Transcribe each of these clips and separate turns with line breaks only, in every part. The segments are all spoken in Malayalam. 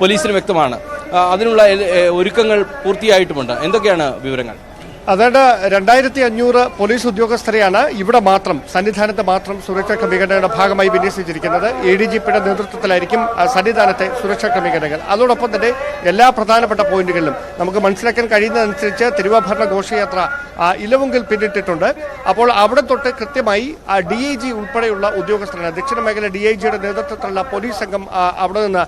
പോലീസിന് വ്യക്തമാണ്. അതിനുള്ള ഒരുക്കങ്ങൾ പൂർത്തിയായിട്ടുമുണ്ട്. എന്തൊക്കെയാണ് വിവരങ്ങൾ?
അതായത് രണ്ടായിരത്തി അഞ്ഞൂറ് പോലീസ് ഉദ്യോഗസ്ഥരെയാണ് ഇവിടെ മാത്രം സന്നിധാനത്ത് മാത്രം സുരക്ഷാ ക്രമീകരണങ്ങളുടെ ഭാഗമായി വിന്യസിച്ചിരിക്കുന്നത്. എ ഡി ജി പിയുടെ നേതൃത്വത്തിലായിരിക്കും സന്നിധാനത്തെ സുരക്ഷാ ക്രമീകരണങ്ങൾ. അതോടൊപ്പം തന്നെ എല്ലാ പ്രധാനപ്പെട്ട പോയിന്റുകളിലും നമുക്ക് മനസ്സിലാക്കാൻ കഴിയുന്നതനുസരിച്ച് തിരുവാഭരണ ഘോഷയാത്ര ഇലവുങ്കിൽ പിന്നിട്ടിട്ടുണ്ട്. അപ്പോൾ അവിടെ തൊട്ട് കൃത്യമായി ഡി ഐ ജി ഉൾപ്പെടെയുള്ള ഉദ്യോഗസ്ഥരാണ് ദക്ഷിണ മേഖല ഡി ഐ ജിയുടെ നേതൃത്വത്തിലുള്ള പോലീസ് സംഘം അവിടെ നിന്ന്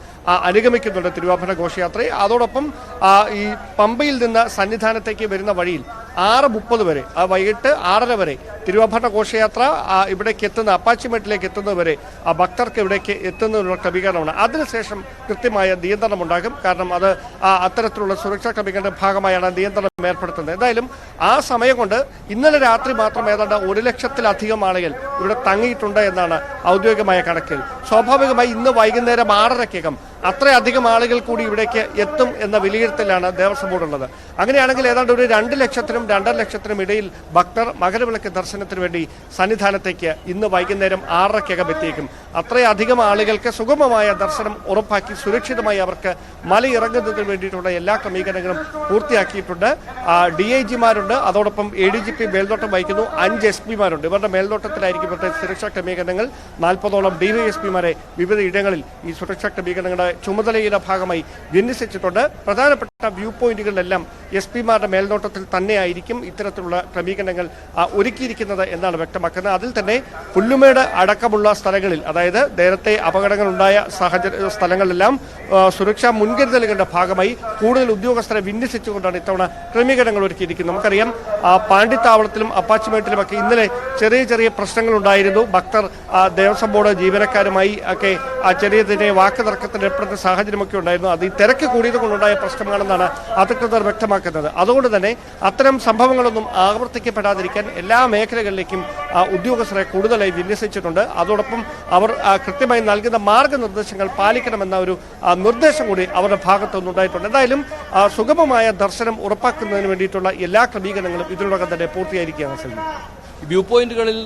അനുഗമിക്കുന്നുണ്ട് തിരുവാഭരണ ഘോഷയാത്രയെ. അതോടൊപ്പം ഈ പമ്പയിൽ നിന്ന് സന്നിധാനത്തേക്ക് വരുന്ന വഴിയിൽ ആറ് മുപ്പത് വരെ ആ വൈകിട്ട് ആറര വരെ തിരുവാഭരണ ഘോഷയാത്ര ഇവിടേക്ക് എത്തുന്ന അപ്പാച്ചിമേട്ടിലേക്ക് എത്തുന്നത് വരെ ആ ഭക്തർക്ക് ഇവിടേക്ക് എത്തുന്നതിനുള്ള ക്രമീകരണമാണ്. അതിനുശേഷം കൃത്യമായ നിയന്ത്രണം ഉണ്ടാകും കാരണം അത് അത്തരത്തിലുള്ള സുരക്ഷാ ക്രമീകരണ ഭാഗമായാണ് നിയന്ത്രണം ഏർപ്പെടുത്തുന്നത്. എന്തായാലും ആ സമയം കൊണ്ട് ഇന്നലെ രാത്രി മാത്രം ഏതാണ്ട് ഒരു ലക്ഷത്തിലധികം ആളുകൾ ഇവിടെ തങ്ങിയിട്ടുണ്ട് എന്നാണ് ഔദ്യോഗികമായ കണക്കിൽ സ്വാഭാവികമായി ഇന്ന് വൈകുന്നേരം ആറരക്കകം അത്രയധികം ആളുകൾ കൂടി ഇവിടേക്ക് എത്തും എന്ന വിലയിരുത്തലാണ് ദേവസ്വം ബോർഡ് ഉള്ളത് അങ്ങനെയാണെങ്കിൽ ഏതാണ്ട് ഒരു രണ്ട് ലക്ഷത്തിനും രണ്ടര ലക്ഷത്തിനും ഇടയിൽ ഭക്തർ മകരവിളക്ക് ദർശനത്തിന് വേണ്ടി സന്നിധാനത്തേക്ക് ഇന്ന് വൈകുന്നേരം ആറരയ്ക്കകം എത്തിയേക്കും. അത്രയധികം ആളുകൾക്ക് സുഗമമായ ദർശനം ഉറപ്പാക്കി സുരക്ഷിതമായി അവർക്ക് മലയിറങ്ങുന്നതിന് വേണ്ടിയിട്ടുള്ള എല്ലാ ക്രമീകരണങ്ങളും പൂർത്തിയാക്കിയിട്ടുണ്ട്. ഡി ഐ ജിമാരുണ്ട്. അതോടൊപ്പം എ ഡി ജി പി മേൽനോട്ടം വഹിക്കുന്നു. അഞ്ച് എസ് പിമാരുണ്ട്. ഇവരുടെ മേൽനോട്ടത്തിലായിരിക്കും ഇവരുടെ സുരക്ഷാ ക്രമീകരണങ്ങൾ. നാൽപ്പതോളം ഡി വൈ എസ് പിമാരെ വിവിധ ഇടങ്ങളിൽ ഈ സുരക്ഷാ ക്രമീകരണങ്ങളുടെ ചുമതലയുടെ ഭാഗമായി വിന്യസിച്ചിട്ടുണ്ട്. പ്രധാനപ്പെട്ട വ്യൂ പോയിന്റുകളിലെല്ലാം എസ് പിമാരുടെ മേൽനോട്ടത്തിൽ തന്നെയായിരിക്കും ഇത്തരത്തിലുള്ള ക്രമീകരണങ്ങൾ ഒരുക്കിയിരിക്കുന്നത് എന്നാണ് വ്യക്തമാക്കുന്നത്. അതിൽ തന്നെ പുല്ലുമേട് അടക്കമുള്ള സ്ഥലങ്ങളിൽ അതായത് നേരത്തെ അപകടങ്ങൾ ഉണ്ടായ സാഹചര്യ സ്ഥലങ്ങളിലെല്ലാം സുരക്ഷാ മുൻകരുതലുകളുടെ ഭാഗമായി കൂടുതൽ ഉദ്യോഗസ്ഥരെ വിന്യസിച്ചുകൊണ്ടാണ് ഇത്തവണ ക്രമീകരണങ്ങൾ ഒരുക്കിയിരിക്കുന്നത്. നമുക്കറിയാം പാണ്ഡിത്താവളത്തിലും അപ്പാച്ചിമേട്ടിലുമൊക്കെ ഇന്നലെ ചെറിയ ചെറിയ പ്രശ്നങ്ങൾ ഉണ്ടായിരുന്നു ഭക്തർ ദേവസ്വം ബോർഡ് ജീവനക്കാരുമായി ഒക്കെ ചെറിയ ചെറിയ വാക്ക് തർക്കത്തിൽ ഏർപ്പെടുന്ന സാഹചര്യമൊക്കെ ഉണ്ടായിരുന്നു. അത് ഈ തിരക്ക് കൂടിയത് കൊണ്ടുണ്ടായ പ്രശ്നമാണെന്നാണ് അധികൃതർ വ്യക്തമാക്കുന്നത്. അതുകൊണ്ട് തന്നെ അത്തരം സംഭവങ്ങളൊന്നും ആവർത്തിക്കപ്പെടാതിരിക്കാൻ എല്ലാ മേഖലകളിലേക്കും ഉദ്യോഗസ്ഥരെ കൂടുതലായി വിന്യസിച്ചിട്ടുണ്ട്. അതോടൊപ്പം അവർ കൃത്യമായി നൽകുന്ന മാർഗനിർദ്ദേശങ്ങൾ പാലിക്കണമെന്ന ഒരു നിർദ്ദേശം കൂടി അവരുടെ ഭാഗത്തു നിന്നുണ്ടായിട്ടുണ്ട് എന്തായാലും സുഗമമായ ദർശനം ഉറപ്പാക്കുന്നതിന് വേണ്ടിയിട്ടുള്ള എല്ലാ ക്രമീകരണങ്ങളും ഇതിനോടകം തന്നെ പൂർത്തിയായിരിക്കുകയാണ് സജീവ്
വ്യൂ പോയിന്റുകളിൽ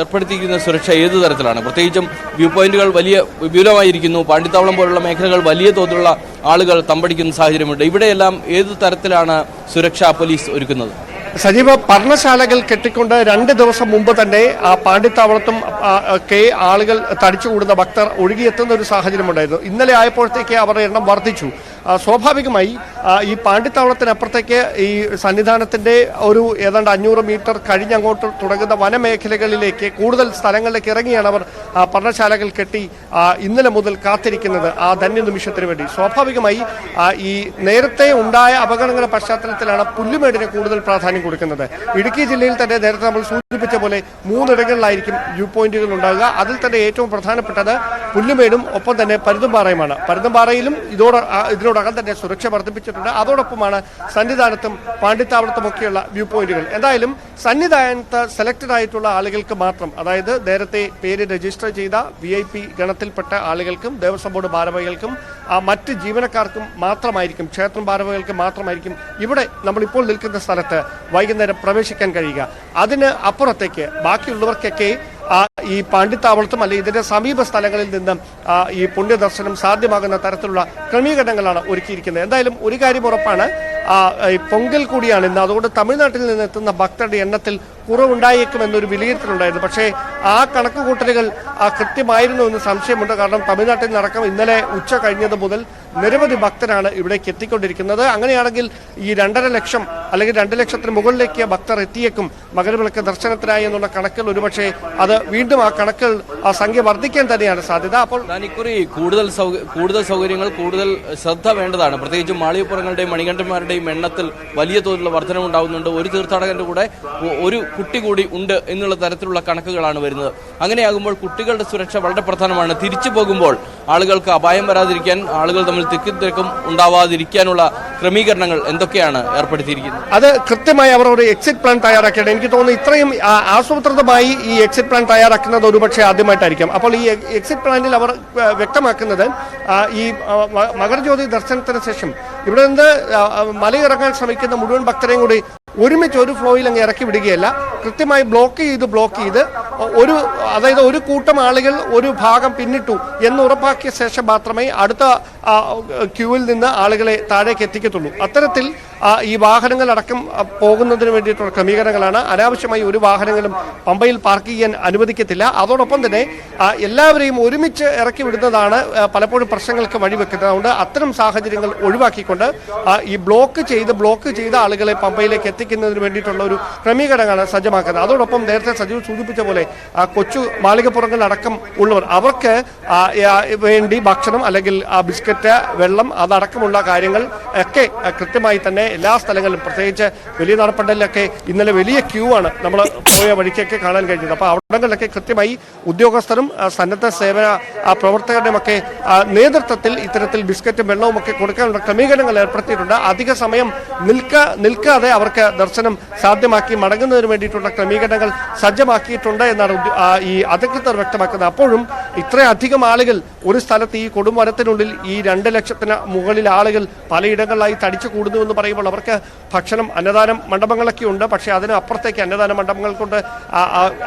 ഏർപ്പെടുത്തിയിരിക്കുന്ന സുരക്ഷ ഏത് തരത്തിലാണ്? പ്രത്യേകിച്ചും വ്യൂ പോയിന്റുകൾ വലിയ വിപുലമായിരിക്കുന്നു. പാണ്ടിത്താവളം പോലുള്ള മേഖലകൾ വലിയ തോതിലുള്ള ആളുകൾ തമ്പടിക്കുന്ന സാഹചര്യമുണ്ട്. ഇവിടെയെല്ലാം ഏത് തരത്തിലാണ് സുരക്ഷാ പോലീസ് ഒരുക്കുന്നത്?
സജീവ പർണശാലകൾ കെട്ടിക്കൊണ്ട് രണ്ട് ദിവസം മുമ്പ് തന്നെ ആ പാണ്ഡിത്താവളത്തും ഒക്കെ ആളുകൾ തടിച്ചുകൂടുന്ന ഭക്തർ ഒഴുകിയെത്തുന്ന ഒരു സാഹചര്യമുണ്ടായിരുന്നു. ഇന്നലെ ആയപ്പോഴത്തേക്ക് അവരുടെ എണ്ണം വർദ്ധിച്ചു. സ്വാഭാവികമായി ഈ പാണ്ഡിത്താവളത്തിനപ്പുറത്തേക്ക് ഈ സന്നിധാനത്തിന്റെ ഒരു ഏതാണ്ട് അഞ്ഞൂറ് മീറ്റർ കഴിഞ്ഞങ്ങോട്ട് തുടങ്ങുന്ന വനമേഖലകളിലേക്ക് കൂടുതൽ സ്ഥലങ്ങളിലേക്ക് ഇറങ്ങിയാണ് അവർ പഠനശാലകൾ കെട്ടി ഇന്നലെ മുതൽ കാത്തിരിക്കുന്നത് ആ ധന്യ നിമിഷത്തിന് വേണ്ടി. സ്വാഭാവികമായി ഈ നേരത്തെ ഉണ്ടായ അപകടങ്ങളുടെ പശ്ചാത്തലത്തിലാണ് പുല്ലുമേടിന് കൂടുതൽ പ്രാധാന്യം കൊടുക്കുന്നത്. ഇടുക്കി ജില്ലയിൽ തന്നെ നേരത്തെ നമ്മൾ സൂചിപ്പിച്ച പോലെ മൂന്നിടങ്ങളിലായിരിക്കും വ്യൂ പോയിന്റുകൾ ഉണ്ടാകുക അതിൽ തന്നെ ഏറ്റവും പ്രധാനപ്പെട്ടത് പുല്ലുമേടും ഒപ്പം തന്നെ പരുന്തുംപാറയുമാണ്. പരുന്തുംപാറയിലും ഇതോട് ആ, ഇതിനോടകം തന്നെ സുരക്ഷ വർദ്ധിപ്പിച്ചിട്ടുണ്ട്. അതോടൊപ്പമാണ് സന്നിധാനത്തും പാണ്ഡിത്താവളത്തുമൊക്കെയുള്ള വ്യൂ പോയിന്റുകൾ. എന്തായാലും സന്നിധാനത്ത് സെലക്റ്റഡ് ആയിട്ടുള്ള ആളുകൾക്ക് മാത്രം അതായത് നേരത്തെ പേര് രജിസ്റ്റർ ചെയ്ത വി ഐ പി ഗണത്തിൽപ്പെട്ട ആളുകൾക്കും ദേവസ്വം ബോർഡ് ഭാരവാഹികൾക്കും ആ, മറ്റ് ജീവനക്കാർക്കും മാത്രമായിരിക്കും ക്ഷേത്രം ഭാരവാഹികൾക്ക് മാത്രമായിരിക്കും ഇവിടെ നമ്മളിപ്പോൾ നിൽക്കുന്ന സ്ഥലത്ത് വൈകുന്നേരം പ്രവേശിക്കാൻ കഴിയുക. അതിന് അപ്പുറത്തേക്ക് ബാക്കിയുള്ളവർക്കൊക്കെ ഈ പാണ്ഡിത്താവളത്തും അല്ലെങ്കിൽ ഇതിന്റെ സമീപ സ്ഥലങ്ങളിൽ നിന്നും ഈ പുണ്യദർശനം സാധ്യമാകുന്ന തരത്തിലുള്ള ക്രമീകരണങ്ങളാണ് ഒരുക്കിയിരിക്കുന്നത്. എന്തായാലും ഒരു കാര്യം ഉറപ്പാണ് പൊങ്കൽ കൂടിയാണ് ഇന്ന്. അതുകൊണ്ട് തമിഴ്നാട്ടിൽ നിന്ന് എത്തുന്ന ഭക്തരുടെ എണ്ണത്തിൽ കുറവുണ്ടായേക്കും എന്നൊരു വിലയിരുത്തലുണ്ടായിരുന്നു. പക്ഷേ ആ കണക്ക് കൂട്ടലുകൾ ആ, കൃത്യമായിരുന്നു എന്ന് സംശയമുണ്ട്. കാരണം തമിഴ്നാട്ടിൽ നടക്കം ഇന്നലെ ഉച്ച കഴിഞ്ഞത് മുതൽ നിരവധി ഭക്തരാണ് ഇവിടേക്ക് എത്തിക്കൊണ്ടിരിക്കുന്നത്. അങ്ങനെയാണെങ്കിൽ ഈ രണ്ടര ലക്ഷം അല്ലെങ്കിൽ രണ്ട് ലക്ഷത്തിന് മുകളിലേക്ക് ഭക്തർ എത്തിയേക്കും മകരവിളക്ക് ദർശനത്തിനായി എന്നുള്ള കണക്കിൽ ഒരുപക്ഷെ അത് വീണ്ടും ആ കണക്കുകൾ ആ സംഖ്യ വർദ്ധിക്കാൻ തന്നെയാണ് സാധ്യത. അപ്പോൾ
ഇക്കുറി കൂടുതൽ കൂടുതൽ സൗകര്യങ്ങൾ കൂടുതൽ ശ്രദ്ധ വേണ്ടതാണ്. പ്രത്യേകിച്ചും മാളികപ്പുറങ്ങളുടെയും മണികണ്ഠന്മാരുടെയും എണ്ണത്തിൽ വലിയ തോതിലുള്ള വർധനമുണ്ടാകുന്നുണ്ട് ഒരു തീർത്ഥാടകന്റെ കൂടെ ഒരു കുട്ടി കൂടി ഉണ്ട് എന്നുള്ള തരത്തിലുള്ള കണക്കുകളാണ് വരുന്നത്. അങ്ങനെയാകുമ്പോൾ കുട്ടികളുടെ സുരക്ഷ വളരെ പ്രധാനമാണ്. തിരിച്ചു പോകുമ്പോൾ ആളുകൾക്ക് അപായം വരാതിരിക്കാൻ ആളുകൾ തമ്മിൽ തിക്കും തിരക്കും ഉണ്ടാവാതിരിക്കാനുള്ള ക്രമീകരണങ്ങൾ എന്തൊക്കെയാണ് ഏർപ്പെടുത്തിയിരിക്കുന്നത്?
അത് കൃത്യമായി അവർ ഒരു എക്സിറ്റ് പ്ലാൻ തയ്യാറാക്കിയാണ് എനിക്ക് തോന്നുന്നു ഇത്രയും ആസൂത്രിതമായി ഈ എക്സിറ്റ് പ്ലാൻ തയ്യാറാക്കുന്നത് ഒരുപക്ഷെ ആദ്യമായിട്ടായിരിക്കും. അപ്പോൾ ഈ എക്സിറ്റ് പ്ലാനിൽ അവർ വ്യക്തമാക്കുന്നത് ഈ മകരജ്യോതി ദർശനത്തിന് ശേഷം ഇവിടെ നിന്ന് മലയിറങ്ങാൻ ശ്രമിക്കുന്ന മുഴുവൻ ഭക്തരെയും കൂടി ഒരുമിച്ച് ഒരു ഫ്ലോയിൽ അങ്ങ് ഇറക്കി വിടുകയല്ല. കൃത്യമായി ബ്ലോക്ക് ചെയ്ത് ബ്ലോക്ക് ചെയ്ത് ഒരു അതായത് ഒരു കൂട്ടം ആളുകൾ ഒരു ഭാഗം പിന്നിട്ടു എന്ന് ഉറപ്പാക്കിയ ശേഷം മാത്രമേ അടുത്ത ക്യൂവിൽ നിന്ന് ആളുകളെ താഴേക്ക് എത്തിക്കത്തുള്ളൂ. അത്തരത്തിൽ ഈ വാഹനങ്ങൾ അടക്കം പോകുന്നതിന് വേണ്ടിയിട്ടുള്ള ക്രമീകരണങ്ങളാണ്. അനാവശ്യമായി ഒരു വാഹനങ്ങളും പമ്പയിൽ പാർക്ക് ചെയ്യാൻ അനുവദിക്കത്തില്ല. അതോടൊപ്പം തന്നെ എല്ലാവരെയും ഒരുമിച്ച് ഇറക്കി വിടുന്നതാണ് പലപ്പോഴും പ്രശ്നങ്ങൾക്ക് വഴിവെക്കുന്നത് അതുകൊണ്ട് അത്തരം സാഹചര്യങ്ങൾ ഒഴിവാക്കിക്കൊണ്ട് ഈ ബ്ലോക്ക് ചെയ്ത് ബ്ലോക്ക് ചെയ്ത ആളുകളെ പമ്പയിലേക്ക് എത്തിക്കുന്നതിന് വേണ്ടിയിട്ടുള്ള ഒരു ക്രമീകരണമാണ് സജ്ജമാക്കുന്നത്. അതോടൊപ്പം നേരത്തെ സജീവ് സൂചിപ്പിച്ച പോലെ കൊച്ചു മാളികപ്പുറങ്ങളിലടക്കം ഉള്ളവർ അവർക്ക് വേണ്ടി ഭക്ഷണം അല്ലെങ്കിൽ ബിസ്ക്കറ്റ് വെള്ളം അതടക്കമുള്ള കാര്യങ്ങൾ ഒക്കെ കൃത്യമായി തന്നെ എല്ലാ സ്ഥലങ്ങളിലും. പ്രത്യേകിച്ച് വലിയ നടപ്പണ്ടലിലൊക്കെ ഇന്നലെ വലിയ ക്യൂ ആണ് നമ്മൾ പോയ വഴിക്കൊക്കെ കാണാൻ കഴിഞ്ഞത്. അപ്പോൾ അവിടങ്ങളിലൊക്കെ കൃത്യമായി ഉദ്യോഗസ്ഥരും സന്നദ്ധ സേവന ഒക്കെ നേതൃത്വത്തിൽ ഇത്തരത്തിൽ ബിസ്ക്കറ്റും വെള്ളവും ഒക്കെ കൊടുക്കാനുള്ള ക്രമീകരണങ്ങൾ ഏർപ്പെടുത്തിയിട്ടുണ്ട്. അധിക സമയം നിൽക്ക നിൽക്കാതെ അവർക്ക് ദർശനം സാധ്യമാക്കി മടങ്ങുന്നതിന് വേണ്ടിയിട്ടുള്ള ക്രമീകരണങ്ങൾ സജ്ജമാക്കിയിട്ടുണ്ട് എന്നാണ് ഈ അധികൃതർ വ്യക്തമാക്കുന്നത്. അപ്പോഴും ഇത്രയധികം ആളുകൾ ഒരു സ്ഥലത്ത് ഈ കൊടുംവനത്തിനുള്ളിൽ ഈ രണ്ട് ലക്ഷത്തിന് മുകളിൽ ആളുകൾ പലയിടങ്ങളിലായി തടിച്ചു കൂടുന്നു എന്ന് പറയുമ്പോൾ അവർക്ക് ഭക്ഷണം അന്നദാനം മണ്ഡപങ്ങളൊക്കെ ഉണ്ട്. പക്ഷേ അതിനപ്പുറത്തേക്ക് അന്നദാന മണ്ഡപങ്ങൾ കൊണ്ട്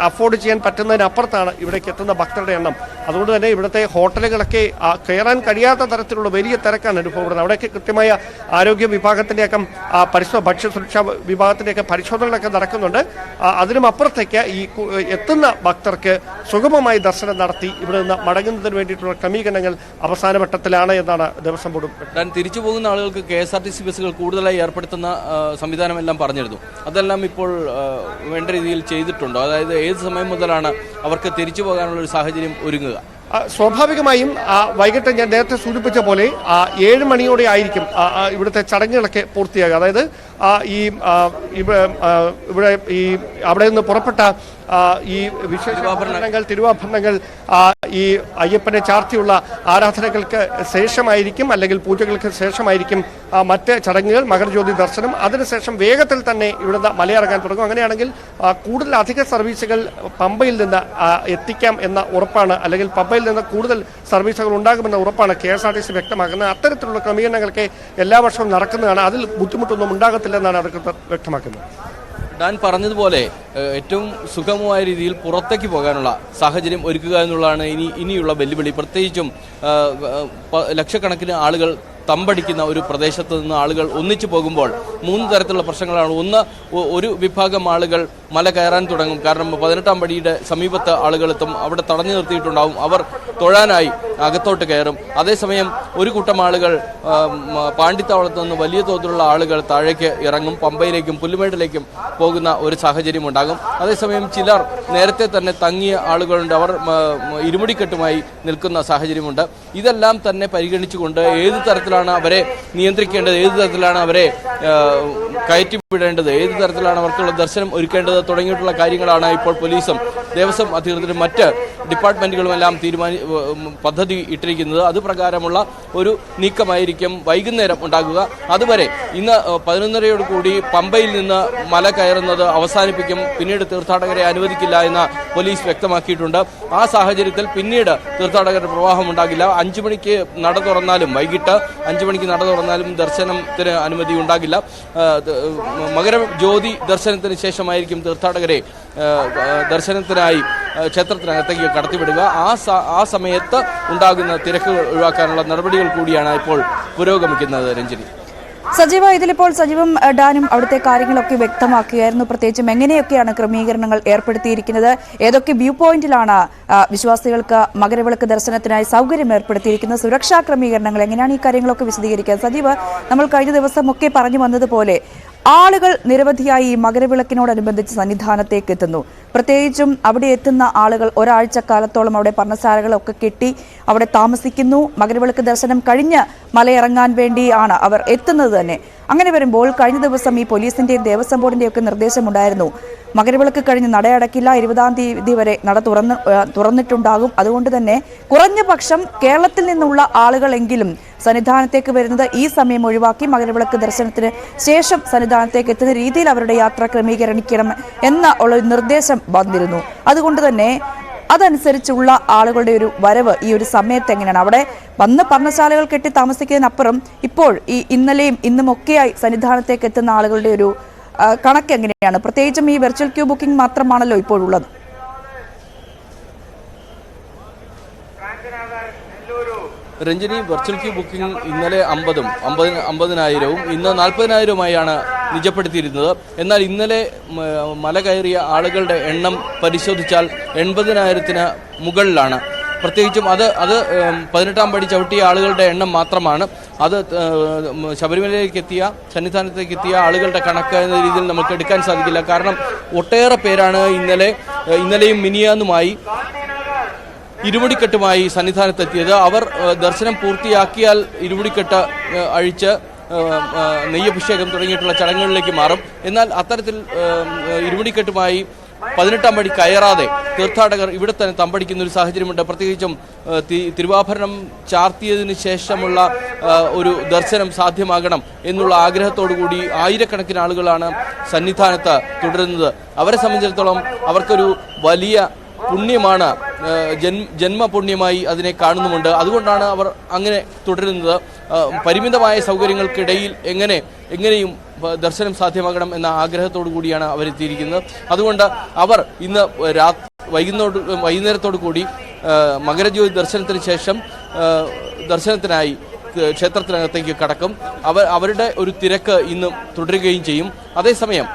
അഫോർഡ് ചെയ്യാൻ പറ്റുന്നതിനപ്പുറത്താണ് ഇവിടേക്ക് എത്തുന്ന ഭക്തരുടെ എണ്ണം. അതുകൊണ്ട് തന്നെ ഇവിടുത്തെ ഹോട്ടലുകളൊക്കെ കയറാൻ കഴിയാത്ത തരത്തിലുള്ള വലിയ തിരക്കാണ് അനുഭവപ്പെടുന്നത്. അവിടെയൊക്കെ കൃത്യമായ ആരോഗ്യ വിഭാഗത്തിന്റെയൊക്കെ പരിശോ ഭക്ഷ്യസുരക്ഷാ വിഭാഗത്തിന്റെയൊക്കെ പരിശോധനകളൊക്കെ നടക്കുന്നുണ്ട്. അതിനും അപ്പുറത്തേക്ക് ഈ എത്തുന്ന ഭക്തർക്ക് സുഗമമായി ദർശനം നടത്തി ഇവിടെ നിന്ന് മടങ്ങുന്നതിന് വേണ്ടിയിട്ടുള്ള ക്രമീകരണങ്ങൾ അവസാന ഘട്ടത്തിലാണ് എന്നാണ് ദേവസ്വം ബോർഡ്
തിരിച്ചു പോകുന്ന ആളുകൾക്ക് K S R T C ബസ്സുകൾ കൂടുതലായി ഏർപ്പെടുത്തുന്ന സംവിധാനമെല്ലാം പറഞ്ഞിരുന്നു. അതെല്ലാം ഇപ്പോൾ വേണ്ട രീതിയിൽ ചെയ്തിട്ടുണ്ടോ. അതായത് ഏത് സമയം മുതലാണ് അവർക്ക് തിരിച്ചു പോകാനുള്ള ഒരു സാഹചര്യം ഒരുങ്ങുക?
സ്വാഭാവികമായും വൈകിട്ട് ഞാൻ നേരത്തെ സൂചിപ്പിച്ച പോലെ ഏഴ് മണിയോടെ ആയിരിക്കും ഇവിടുത്തെ ചടങ്ങുകളൊക്കെ പൂർത്തിയാകുക. അതായത് ഈ ഇവിടെ ഈ അവിടെ നിന്ന് പുറപ്പെട്ട ഈ വിശേഷാഭരണങ്ങൾ തിരുവാഭരണങ്ങൾ ഈ അയ്യപ്പനെ ചാർത്തിയുള്ള ആരാധനകൾക്ക് ശേഷമായിരിക്കും അല്ലെങ്കിൽ പൂജകൾക്ക് ശേഷമായിരിക്കും മറ്റ് ചടങ്ങുകൾ മകരജ്യോതി ദർശനം. അതിനുശേഷം വേഗത്തിൽ തന്നെ ഇവിടുന്ന് മലയിറങ്ങാൻ തുടങ്ങും. അങ്ങനെയാണെങ്കിൽ കൂടുതൽ അധിക സർവീസുകൾ പമ്പയിൽ നിന്ന് എത്തിക്കാം എന്ന ഉറപ്പാണ്. അല്ലെങ്കിൽ പമ്പയിൽ നിന്ന് കൂടുതൽ സർവീസുകൾ ഉണ്ടാകുമെന്ന ഉറപ്പാണ് K S R T C വ്യക്തമാക്കുന്നത്. അത്തരത്തിലുള്ള ക്രമീകരണങ്ങളൊക്കെ എല്ലാ വർഷവും നടക്കുന്നതാണ്. അതിൽ ബുദ്ധിമുട്ടൊന്നും ഉണ്ടാകത്തില്ലെന്നാണ് അധികൃതർ വ്യക്തമാക്കുന്നത്.
ഡാൻ പറഞ്ഞതുപോലെ ഏറ്റവും സുഗമമായ രീതിയിൽ പുറത്തേക്ക് പോകാനുള്ള സാഹചര്യം ഒരുക്കുക എന്നുള്ളതാണ് ഇനി ഇനിയുള്ള വെല്ലുവിളി. പ്രത്യേകിച്ചും ലക്ഷക്കണക്കിന് ആളുകൾ തമ്പടിക്കുന്ന ഒരു പ്രദേശത്ത് നിന്ന് ആളുകൾ ഒന്നിച്ചു പോകുമ്പോൾ മൂന്ന് തരത്തിലുള്ള പ്രശ്നങ്ങളാണ്. ഒന്ന് ഒരു വിഭാഗം ആളുകൾ മല കയറാൻ തുടങ്ങും. കാരണം പതിനെട്ടാം പടിയുടെ സമീപത്ത് ആളുകളെത്തും അവിടെ തടഞ്ഞു നിർത്തിയിട്ടുണ്ടാവും. അവർ തൊഴാനായി അകത്തോട്ട് കയറും. അതേസമയം ഒരു കൂട്ടം ആളുകൾ പാണ്ഡിത്താവളത്ത് നിന്ന് വലിയ തോതിലുള്ള ആളുകൾ താഴേക്ക് ഇറങ്ങും. പമ്പയിലേക്കും പുല്ലുമേട്ടിലേക്കും പോകുന്ന ഒരു സാഹചര്യം ഉണ്ടാകും. അതേസമയം ചിലർ നേരത്തെ തന്നെ തങ്ങിയ ആളുകളുണ്ട്. അവർ ഇരുമുടിക്കെട്ടുമായി നിൽക്കുന്ന സാഹചര്യമുണ്ട്. ഇതെല്ലാം തന്നെ പരിഗണിച്ചുകൊണ്ട് ഏത് തരത്തിലാണ് അവരെ നിയന്ത്രിക്കേണ്ടത്? ഏത് തരത്തിലാണ് അവരെ കയറ്റിവിടേണ്ടത്? ഏത് തരത്തിലാണ് അവർക്കുള്ള ദർശനം ഒരുക്കേണ്ടത്? തുടങ്ങിയിട്ടുള്ള കാര്യങ്ങളാണ് ഇപ്പോൾ പോലീസും ദേവസ്വം അധികൃതരും മറ്റ് ഡിപ്പാർട്ട്മെന്റുകളുമെല്ലാം തീരുമാനി പദ്ധതി ഇട്ടിരിക്കുന്നത്. അത് പ്രകാരമുള്ള ഒരു നീക്കമായിരിക്കും വൈകുന്നേരം ഉണ്ടാകുക. അതുവരെ ഇന്ന് പതിനൊന്നരയോട് കൂടി പമ്പയിൽ നിന്ന് മല കയറുന്നത് അവസാനിപ്പിക്കും. പിന്നീട് തീർത്ഥാടകരെ അനുവദിക്കില്ല എന്ന് പോലീസ് വ്യക്തമാക്കിയിട്ടുണ്ട്. ആ സാഹചര്യത്തിൽ പിന്നീട് തീർത്ഥാടകരുടെ പ്രവാഹം ഉണ്ടാകില്ല. അഞ്ചു മണിക്ക് നട തുറന്നാലും വൈകിട്ട് അഞ്ചു മണിക്ക് നട തുറന്നാലും ദർശനത്തിന് അനുമതി ഉണ്ടാകില്ല. മകരജ്യോതി മകര ജ്യോതി ദർശനത്തിന് ശേഷമായിരിക്കും തീർത്ഥാടകരെ ദർശനത്തിനായി ക്ഷേത്രത്തിനകത്തേക്ക് കടത്തിവിടുക. ആ ആ സമയത്ത് ഉണ്ടാകുന്ന തിരക്ക് ഒഴിവാക്കാനുള്ള നടപടികൾ കൂടിയാണ് ഇപ്പോൾ പുരോഗമിക്കുന്നത് രഞ്ജിനി.
സജീവ ഇതിലിപ്പോൾ സജീവം ഡാനും അവിടുത്തെ കാര്യങ്ങളൊക്കെ വ്യക്തമാക്കുകയായിരുന്നു. പ്രത്യേകിച്ചും എങ്ങനെയൊക്കെയാണ് ക്രമീകരണങ്ങൾ ഏർപ്പെടുത്തിയിരിക്കുന്നത്? ഏതൊക്കെ വ്യൂ പോയിന്റിലാണ് വിശ്വാസികൾക്ക് മകരവിളക്ക് ദർശനത്തിനായി സൗകര്യം ഏർപ്പെടുത്തിയിരിക്കുന്നത്? സുരക്ഷാ ക്രമീകരണങ്ങൾ എങ്ങനെയാണ് ഈ കാര്യങ്ങളൊക്കെ വിശദീകരിക്കുക? സജീവ് നമ്മൾ കഴിഞ്ഞ ദിവസമൊക്കെ പറഞ്ഞു വന്നതുപോലെ ആളുകൾ നിരവധിയായി മകരവിളക്കിനോടനുബന്ധിച്ച് സന്നിധാനത്തേക്ക് എത്തുന്നു പ്രത്യേകിച്ചും അവിടെ എത്തുന്ന ആളുകൾ ഒരാഴ്ച കാലത്തോളം അവിടെ പർണശാലകളൊക്കെ കെട്ടി അവിടെ താമസിക്കുന്നു. മകരവിളക്ക് ദർശനം കഴിഞ്ഞ് മലയിറങ്ങാൻ വേണ്ടിയാണ് അവർ എത്തുന്നത് തന്നെ. അങ്ങനെ വരുമ്പോൾ കഴിഞ്ഞ ദിവസം ഈ പോലീസിന്റെയും ദേവസ്വം ബോർഡിന്റെയും ഒക്കെ നിർദ്ദേശമുണ്ടായിരുന്നു. മകരവിളക്ക് കഴിഞ്ഞ് നടയടക്കില്ല ഇരുപതാം തീയതി വരെ നട തുറന്ന് തുറന്നിട്ടുണ്ടാകും. അതുകൊണ്ട് തന്നെ കുറഞ്ഞ പക്ഷം കേരളത്തിൽ നിന്നുള്ള ആളുകളെങ്കിലും സന്നിധാനത്തേക്ക് വരുന്നത് ഈ സമയം ഒഴിവാക്കി മകരവിളക്ക് ദർശനത്തിന് ശേഷം സന്നിധാനത്തേക്ക് എത്തുന്ന രീതിയിൽ അവരുടെ യാത്ര ക്രമീകരിക്കണം എന്ന ഉള്ള നിർദ്ദേശം വന്നിരുന്നു. അതുകൊണ്ട് തന്നെ അതനുസരിച്ചുള്ള ആളുകളുടെ ഒരു വരവ് ഈ ഒരു സമയത്ത് എങ്ങനെയാണ്? അവിടെ വന്ന് പർണശാലകൾ കെട്ടി താമസിക്കുന്നതിനപ്പുറം ഇപ്പോൾ ഈ ഇന്നലെയും ഇന്നും ഒക്കെയായി സന്നിധാനത്തേക്ക് എത്തുന്ന ആളുകളുടെ ഒരു കണക്ക് എങ്ങനെയാണ് പ്രത്യേകിച്ചും ഈ വെർച്വൽ ക്യൂ ബുക്കിംഗ് മാത്രമാണല്ലോ ഇപ്പോഴുള്ളത്
രഞ്ജിനി വെർച്വൽ ക്യൂ ബുക്കിംഗ് ഇന്നലെ അമ്പതും അമ്പത് അമ്പതിനായിരവും ഇന്ന് നാൽപ്പതിനായിരവുമായാണ് നിജപ്പെടുത്തിയിരുന്നത്. എന്നാൽ ഇന്നലെ മല കയറിയ ആളുകളുടെ എണ്ണം പരിശോധിച്ചാൽ എൺപതിനായിരത്തിന് മുകളിലാണ്. പ്രത്യേകിച്ചും അത് അത് പതിനെട്ടാം പടി ചവിട്ടിയ ആളുകളുടെ എണ്ണം മാത്രമാണ്. അത് ശബരിമലയിലേക്ക് എത്തിയ സന്നിധാനത്തേക്ക് എത്തിയ ആളുകളുടെ കണക്ക് എന്ന രീതിയിൽ നമുക്ക് എടുക്കാൻ സാധിക്കില്ല. കാരണം ഒട്ടേറെ പേരാണ് ഇന്നലെ ഇന്നലെയും മിനിയാന്നുമായി ഇരുമുടിക്കെട്ടുമായി സന്നിധാനത്തെത്തിയത്. അവർ ദർശനം പൂർത്തിയാക്കിയാൽ ഇരുമുടിക്കെട്ട് അഴിച്ച് നെയ്യഭിഷേകം തുടങ്ങിയിട്ടുള്ള ചടങ്ങുകളിലേക്ക് മാറും. എന്നാൽ അത്തരത്തിൽ ഇരുമുടിക്കെട്ടുമായി പതിനെട്ടാം പടി കയറാതെ തീർത്ഥാടകർ ഇവിടെ തന്നെ തമ്പടിക്കുന്ന ഒരു സാഹചര്യമുണ്ട്. പ്രത്യേകിച്ചും തിരുവാഭരണം ചാർത്തിയതിനു ശേഷമുള്ള ഒരു ദർശനം സാധ്യമാകണം എന്നുള്ള ആഗ്രഹത്തോടു കൂടി ആയിരക്കണക്കിന് ആളുകളാണ് സന്നിധാനത്ത് തുടരുന്നത്. അവരെ സംബന്ധിച്ചിടത്തോളം അവർക്കൊരു വലിയ പുണ്യമാണ് ജന്മ ജന്മപുണ്യമായി അതിനെ കാണുന്നുമുണ്ട്. അതുകൊണ്ടാണ് അവർ അങ്ങനെ തുടരുന്നത്. പരിമിതമായ സൗകര്യങ്ങൾക്കിടയിൽ എങ്ങനെ എങ്ങനെയും ദർശനം സാധ്യമാകണം എന്ന ആഗ്രഹത്തോടു കൂടിയാണ് അവരെത്തിയിരിക്കുന്നത് അതുകൊണ്ട് അവർ ഇന്ന് രാ വൈകുന്നോട് വൈകുന്നേരത്തോടു കൂടി മകരജ്യോതി ദർശനത്തിന് ശേഷം ദർശനത്തിനായി ക്ഷേത്രത്തിനകത്തേക്ക് കടക്കും. അവർ അവരുടെ ഒരു തിരക്ക് ഇന്നും തുടരുകയും ചെയ്യും. അതേസമയം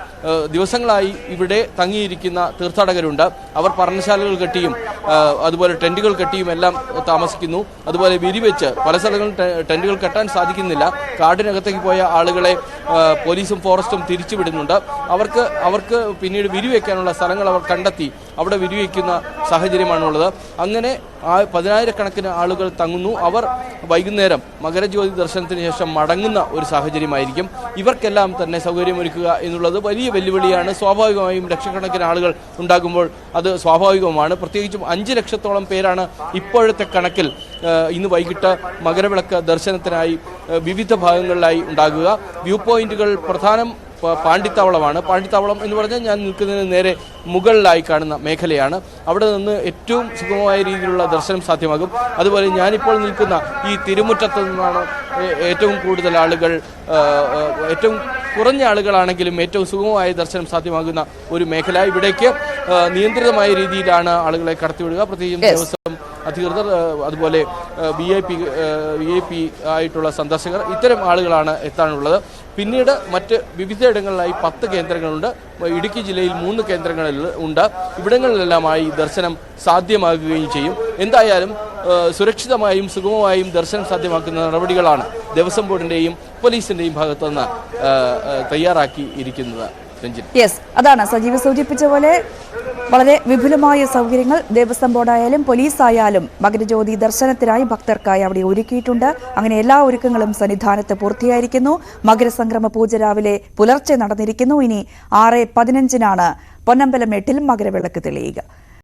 ദിവസങ്ങളായി ഇവിടെ തങ്ങിയിരിക്കുന്ന തീർത്ഥാടകരുണ്ട്. അവർ പർണശാലകൾ കെട്ടിയും അതുപോലെ ടെന്റുകൾ കെട്ടിയും എല്ലാം താമസിക്കുന്നു. അതുപോലെ വിരിവെച്ച് പല സ്ഥലങ്ങളിൽ ടെന്റുകൾ കെട്ടാൻ സാധിക്കുന്നില്ല. കാടിനകത്തേക്ക് പോയ ആളുകളെ പോലീസും ഫോറസ്റ്റും തിരിച്ചുവിടുന്നുണ്ട്. അവർക്ക് അവർക്ക് പിന്നീട് വിരിവെക്കാനുള്ള സ്ഥലങ്ങൾ അവർ കണ്ടെത്തി. അവിടെ വിരിവെക്കുന്ന സാഹചര്യമാണുള്ളത്. അങ്ങനെ ആ പതിനായിരക്കണക്കിന് ആളുകൾ തങ്ങുന്നു. അവർ വൈകുന്നേരം മകരജ്യോതി ദർശനത്തിന് ശേഷം മടങ്ങുന്ന ഒരു സാഹചര്യമായിരിക്കും. ഇവർക്കെല്ലാം തന്നെ സൗകര്യമൊരുക്കുക എന്നുള്ളത് വലിയ വെല്ലുവിളിയാണ്. സ്വാഭാവികമായും ലക്ഷക്കണക്കിന് ആളുകൾ ഉണ്ടാകുമ്പോൾ അത് സ്വാഭാവികവുമാണ്. പ്രത്യേകിച്ചും അഞ്ച് ലക്ഷത്തോളം പേരാണ് ഇപ്പോഴത്തെ കണക്കിൽ ഇന്ന് വൈകിട്ട് മകരവിളക്ക് ദർശനത്തിനായി വിവിധ ഭാഗങ്ങളിലായി ഉണ്ടാകുക. വ്യൂ പോയിന്റുകൾ പ്രധാനം പാണ്ടിത്താവളമാണ് പാണ്ടിത്താവളം എന്ന് പറഞ്ഞാൽ ഞാൻ നിൽക്കുന്നതിന് നേരെ മുകളിലായി കാണുന്ന മേഖലയാണ്. അവിടെ നിന്ന് ഏറ്റവും സുഗമമായ രീതിയിലുള്ള ദർശനം സാധ്യമാകും. അതുപോലെ ഞാനിപ്പോൾ നിൽക്കുന്ന ഈ തിരുമുറ്റത്ത് നിന്നാണ് ഏറ്റവും കൂടുതൽ ആളുകൾ ഏറ്റവും കുറഞ്ഞ ആളുകളാണെങ്കിലും ഏറ്റവും സുഗമമായ ദർശനം സാധ്യമാകുന്ന ഒരു മേഖല. ഇവിടേക്ക് നിയന്ത്രിതമായ രീതിയിലാണ് ആളുകളെ കടത്തിവിടുക. പ്രത്യേകിച്ചും
Yes.
അധികൃതർ അതുപോലെ V I P V I P ആയിട്ടുള്ള സന്ദർശകർ ഇത്തരം ആളുകളാണ് എത്താനുള്ളത്. പിന്നീട് മറ്റ് വിവിധയിടങ്ങളിലായി പത്ത് കേന്ദ്രങ്ങളുണ്ട്. ഇടുക്കി ജില്ലയിൽ മൂന്ന് കേന്ദ്രങ്ങളിൽ ഉണ്ട്. ഇവിടങ്ങളിലെല്ലാമായി ദർശനം സാധ്യമാകുകയും ചെയ്യും. എന്തായാലും സുരക്ഷിതമായും സുഗമമായും ദർശനം സാധ്യമാക്കുന്ന നടപടികളാണ് ദേവസ്വം ബോർഡിന്റെയും പോലീസിന്റെയും ഭാഗത്തുനിന്ന് തയ്യാറാക്കി ഇരിക്കുന്നത്.
യെസ് അതാണ്. സജീവ് സൂചിപ്പിച്ച പോലെ വളരെ വിപുലമായ സൗകര്യങ്ങൾ ദേവസ്വം ബോർഡായാലും പോലീസായാലും മകരജ്യോതി ദർശനത്തിനായി ഭക്തർക്കായി അവിടെ ഒരുക്കിയിട്ടുണ്ട്. അങ്ങനെ എല്ലാ ഒരുക്കങ്ങളും സന്നിധാനത്ത് പൂർത്തിയായിരിക്കുന്നു. മകരസംക്രമ പൂജ രാവിലെ പുലർച്ചെ നടന്നിരിക്കുന്നു. ഇനി ആറ് പതിനഞ്ചിനാണ് പൊന്നമ്പലമേട്ടിൽ മകരവിളക്ക് തെളിയുക.